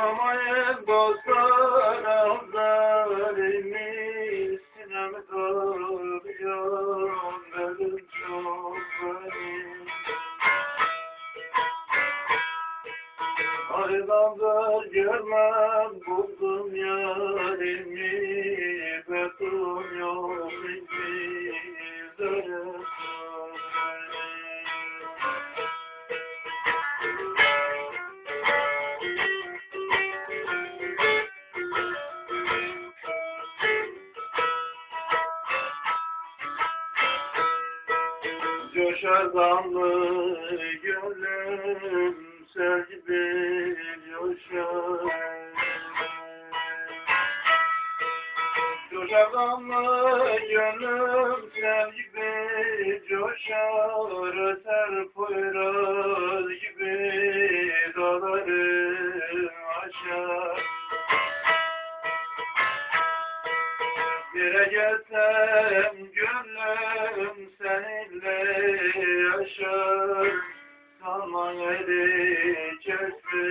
Duramayın dostlar ağızlarını Sinemi darıyor benim çok benim. Aydandır görmem buldum yarimi Betum yok bizlere Coşar damlı gönlüm sel gibi coşar. Coşar damlı gönlüm sel gibi coşar. Öter poyraz gibi dağları aşar Yere gelsem gönlüm seninle yaşar. Sanma yeri kesme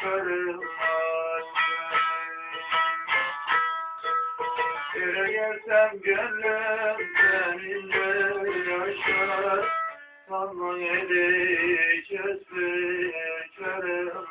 körüm Yere gelsem gönlüm seninle yaşar. Sanma yeri kesme körüm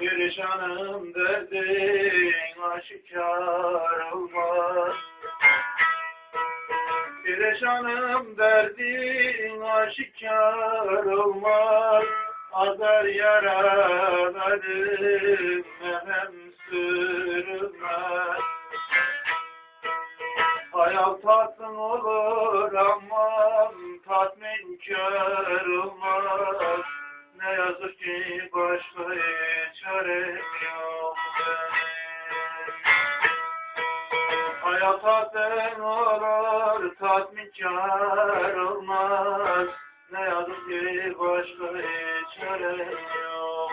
Perişanım derdin aşikar olmaz. Perişanım derdin aşikar olmaz. Azar yaralarım hem sürmez. Hayal tatlın olur ama tatminkar olmaz Ne yazık ki başka çarem yok benim Hayat tatlın olur tatminkar olmaz. Ne yazık ki başka çarem yok